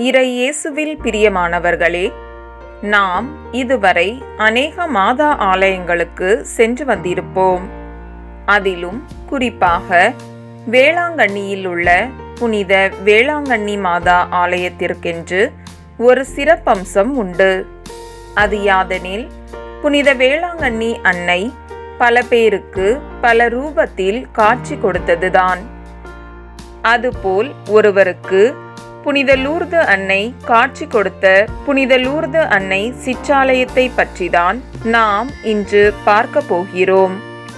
இறையேசுவில் பிரியமானவர்களே நாம் இதுவரை அநேக மாதா ஆலயங்களுக்கு சென்று வந்திருப்போம். அதிலும் குறிப்பாக வேளாங்கண்ணியில் உள்ள புனித வேளாங்கண்ணி மாதா ஆலயத்திற்கென்று ஒரு சிறப்பம்சம் உண்டு. அது யாதெனில் புனித வேளாங்கண்ணி அன்னை பல பேருக்கு பல ரூபத்தில் காட்சி கொடுத்ததுதான். அதுபோல் ஒருவருக்கு புனித லூர்து அன்னை காட்சி கொடுத்த புனித லூர்து அன்னை சிற்றாலயத்தை பற்றிதான் நாம் இன்று பார்க்க போகிறோம்.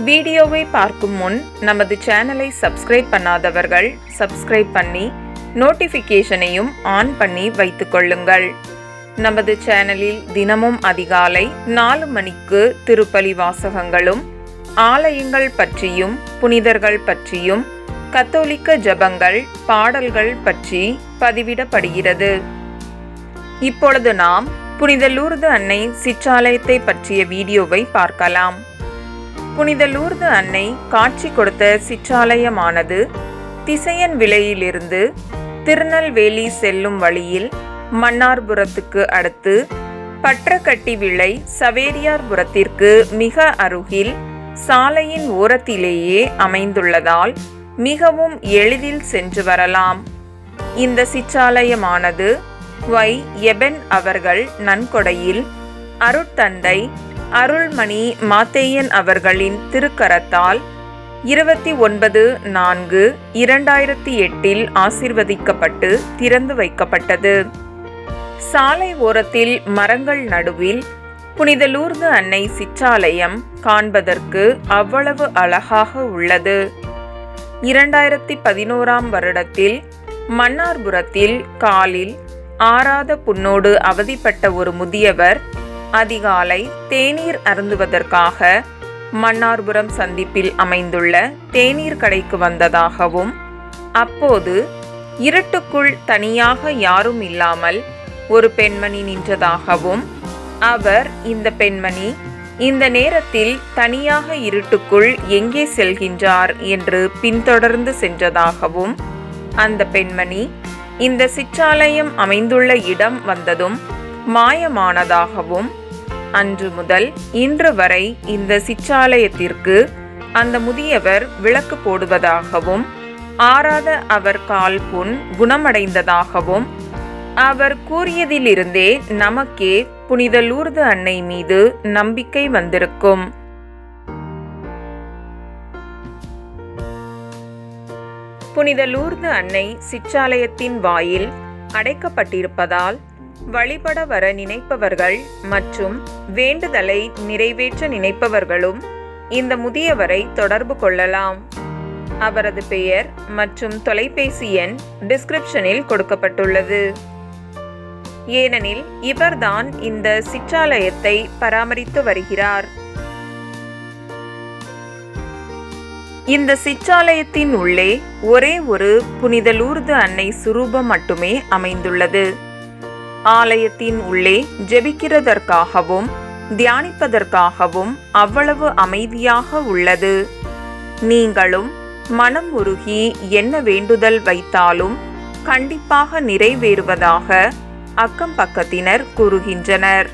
வீடியோவை பார்க்கும் முன் நமது சேனலை சப்ஸ்கிரைப் பண்ணாதவர்கள் சப்ஸ்கிரைப் பண்ணி நோட்டிஃபிகேஷனையும் ஆன் பண்ணி வைத்துக் கொள்ளுங்கள். நமது சேனலில் தினமும் அதிகாலை நாலு மணிக்கு திருப்பலி வாசகங்களும் ஆலயங்கள் பற்றியும் புனிதர்கள் பற்றியும் கத்தோலிக்க ஜபங்கள் பாடல்கள் பற்றி பதிவிடப்படுகிறது. இப்பொழுது நாம் புனித லூர்து அன்னை சிற்றாலயத்தை பற்றிய வீடியோவை பார்க்கலாம். புனித லூர்து அன்னை காட்சி கொடுத்த சிற்றாலயமானது திசையன் விலையிலிருந்து திருநெல்வேலி செல்லும் வழியில் மன்னார்புரத்துக்கு அடுத்து பற்றக்கட்டி விளை சவேரியார்புரத்திற்கு மிக அருகில் சாலையின் ஓரத்திலேயே அமைந்துள்ளதால் மிகவும் எளிதில் சென்று வரலாம். இந்த சிற்றாலயமானது ஒய் எபென் அவர்கள் நன்கொடையில் அருட்தந்தை அருள்மணி மாத்தேயன் அவர்களின் திருக்கரத்தால் இருபத்தி ஒன்பது நான்கு இரண்டாயிரத்தி எட்டில் ஆசிர்வதிக்கப்பட்டு திறந்து வைக்கப்பட்டது. சாலை ஓரத்தில் மரங்கள் நடுவில் புனித லூர்து அன்னை சிற்றாலயம் காண்பதற்கு அவ்வளவு அழகாக உள்ளது. இரண்டாயிரத்தி பதினோராம் வருடத்தில் மன்னார்புரத்தில் காலில் ஆறாத புண்ணோடு அவதிப்பட்ட ஒரு முதியவர் அதிகாலை தேநீர் அருந்துவதற்காக மன்னார்புரம் சந்திப்பில் அமைந்துள்ள தேநீர் கடைக்கு வந்ததாகவும் அப்போது இருட்டுக்குள் தனியாக யாரும் இல்லாமல் ஒரு பெண்மணி நின்றதாகவும் அவர் இந்த பெண்மணி இந்த நேரத்தில் தனியாக இருட்டுக்குள் எங்கே செல்கின்றார் என்று பின்தொடர்ந்து சென்றதாகவும் அந்த பெண்மணி இந்த சிற்றாலயம் அமைந்துள்ள இடம் வந்ததும் மாயமானதாகவும் அன்று முதல் இன்று வரை இந்த சிற்றாலயத்திற்கு அந்த முதியவர் விளக்கு போடுவதாகவும் ஆறாத அவர் கால் புண் குணமடைந்ததாகவும் அவர் கூறியதிலிருந்தே நமக்கே புனித லூர்து அன்னை மீது நம்பிக்கை வந்திருக்கும். புனித லூர்து அன்னை சிற்றாலயத்தின் வாயில் அடைக்கப்பட்டிருப்பதால் வழிபட வர நினைப்பவர்கள் மற்றும் வேண்டுதலை நிறைவேற்ற நினைப்பவர்களும் இந்த முதியவரை தொடர்பு கொள்ளலாம். அவரது பெயர் மற்றும் தொலைபேசி எண் டிஸ்கிரிப்ஷனில் கொடுக்கப்பட்டுள்ளது. ஏனெனில் இவர்தான் இந்த சிற்றாலயத்தை பராமரித்து வருகிறார். இந்த சிற்றாலயத்தின் உள்ளே ஒரே ஒரு புனித லூர்து அன்னை சுரூபம் மட்டுமே அமைந்துள்ளது. ஆலயத்தின் உள்ளே ஜெபிக்கிறதற்காகவும் தியானிப்பதற்காகவும் அவ்வளவு அமைதியாக உள்ளது. நீங்களும் மனம் உருகி என்ன வேண்டுதல் வைத்தாலும் கண்டிப்பாக நிறைவேறுவதாக அக்கம் பக்கத்தினர் கூறுகின்றனர்.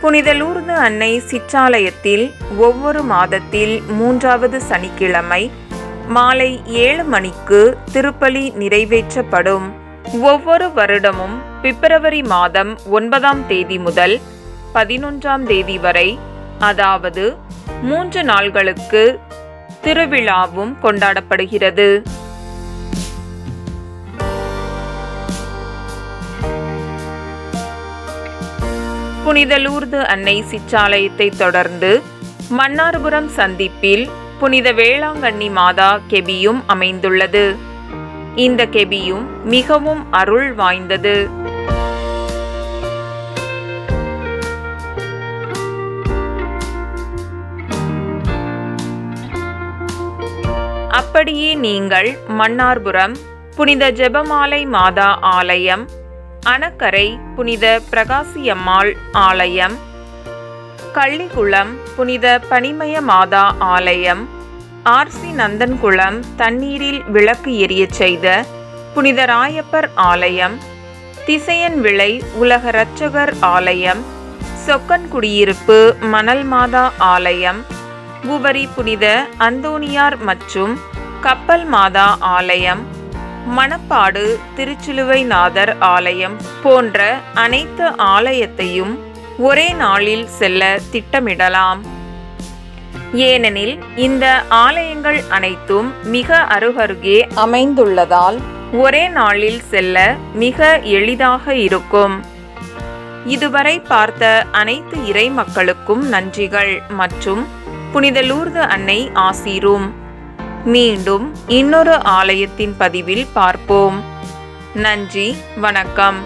புனித லூர்து அன்னை சிற்றாலயத்தில் ஒவ்வொரு மாதத்தில் மூன்றாவது சனிக்கிழமை மாலை ஏழு மணிக்கு திருப்பலி நிறைவேற்றப்படும். ஒவ்வொரு வருடமும் பிப்ரவரி மாதம் ஒன்பதாம் தேதி முதல் பதினொன்றாம் தேதி வரை அதாவது மூன்று நாள்களுக்கு திருவிழாவும் கொண்டாடப்படுகிறது. புனித லூர்து அன்னை சிற்றாலயத்தை தொடர்ந்து மன்னார்புரம் சந்திப்பில் புனித வேளாங்கண்ணி மாதா கெபியும் அமைந்துள்ளது. இந்த கெபியும் மிகவும் அருள் வாய்ந்தது. அப்படியே நீங்கள் மன்னார்புரம் புனித ஜெபமாலை மாதா ஆலயம் அணக்கரை புனித பிரகாசியம்மாள் ஆலயம். கள்ளிக்குளம் புனித பனிமய மாதா ஆலயம். ஆர்சி நந்தன்குளம் தண்ணீரில் விளக்கு எரியச் செய்த புனித ராயப்பர் ஆலயம். திசையன் விளை உலக இரட்சகர் ஆலயம். சொக்கன் குடியிருப்பு மணல் மாதா ஆலயம். உபரி புனித அந்தோனியார் மற்றும் கப்பல் மாதா ஆலயம். மணப்பாடு திருச்சிலுவைநாதர் ஆலயம் போன்ற அனைத்து ஆலயத்தையும் ஒரே நாளில் செல்ல திட்டமிடலாம். ஏனெனில் இந்த ஆலயங்கள் அனைத்தும் மிக அருகருகே அமைந்துள்ளதால் ஒரே நாளில் செல்ல மிக எளிதாக இருக்கும். இதுவரை பார்த்த அனைத்து இறை மக்களுக்கும் நன்றிகள் மற்றும் புனித லூர்து அன்னை ஆசீரும். மீண்டும் இன்னொரு ஆலயத்தின் பதிவில் பார்ப்போம். நன்றி வணக்கம்.